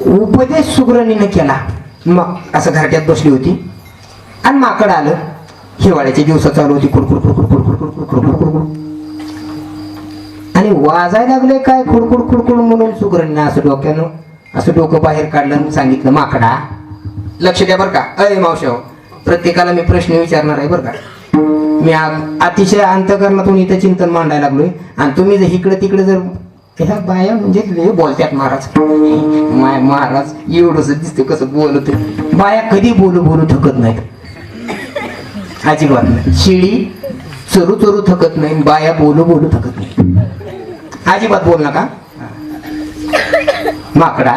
उपदेश सुग्रणीनं केला. मग असं घरट्यात बसली होती. आणि माकड आलं. हिवाळ्याच्या दिवसात चालू होती. कुडकुड कुडकुड कुडकुड कुडकुड कुडकुड कुडकुड आणि वाजायला लागले काय? खुडकुड खुडकुड म्हणून सुग्रणीनं असं डोक्यानं असं डोकं बाहेर काढलं आणि सांगितलं माकडा लक्ष द्या बरं का. अय मावशाव हो, प्रत्येकाला मी प्रश्न विचारणार आहे बरं का. मी अतिशय अंतकरणातून इथं चिंतन मांडायला लागलोय. आणि तुम्ही जर इकडे तिकडे जर ह्या बाया म्हणजे लय बोलत्यात महाराज. माय महाराज एवढंच दिसतं कसं बोलत बाया कधी बोलू बोलू थकत नाहीत. अजिबात नाही. शिळी चरू चरू थकत नाही बाया बोलू बोलू थकत नाही. अजिबात बोल नका. माकडा.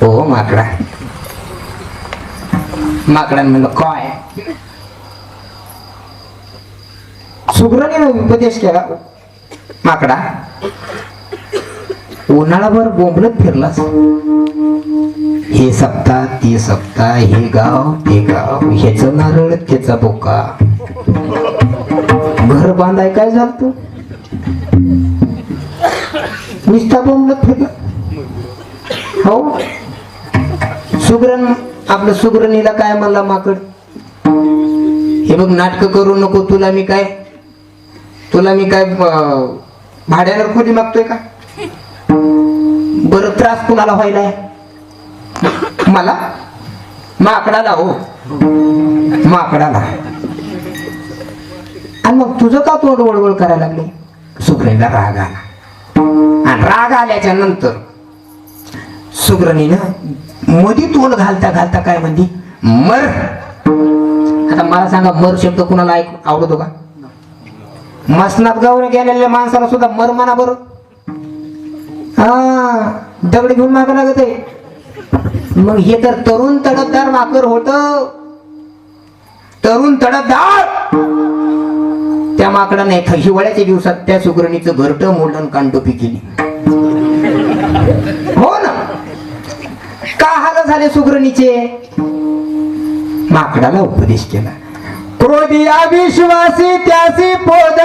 हो माकडा. माकडान म्हणलं काय? सुग्रणीनं उपदेश केला. माकडा. उन्हाळाभर बोंबलत फिरलास? हे सप्ताह ते सप्ताह हे गाव ते गाव ह्याच नारळ त्याचा बोका. घर बांधाय काय झालं तू निस्ता बोंबलत फिरला. हो? सुग्रण आपलं सुग्रणीला काय म्हणला माकड? हे बघ नाटक करू नको तुला मी काय तुला मी काय अं, भाड्यानं खोली मागतोय का? बर त्रास कुणाला व्हायलाय? मला? माकडाला हो. माकडाला. आणि मग तुझं का तोंड वळवळ करायला लागले? सुग्रणीला राग आला. आणि राग आल्याच्यानंतर सुग्रणीनं मधी तोंड घालता घालता काय म्हणली? मर. आता मला सांगा मर शब्द कुणाला ऐक आवडतो का? मसनात गावने गेलेल्या माणसाला सुद्धा मर म्हणा बरं. हा दगड घेऊन मागं लागत. आहे मग हे तर तरुण तडफदार माकर होत. तरुण तडफदार! त्या माकडाने हिवाळ्याच्या दिवसात त्या सुग्रणीचं घरट मोडून कानटोपी केली. हो ना? का हाल झाले सुग्रणीचे? माकडाला उपदेश केला. क्रोधी अविश्वासी त्यासी पोद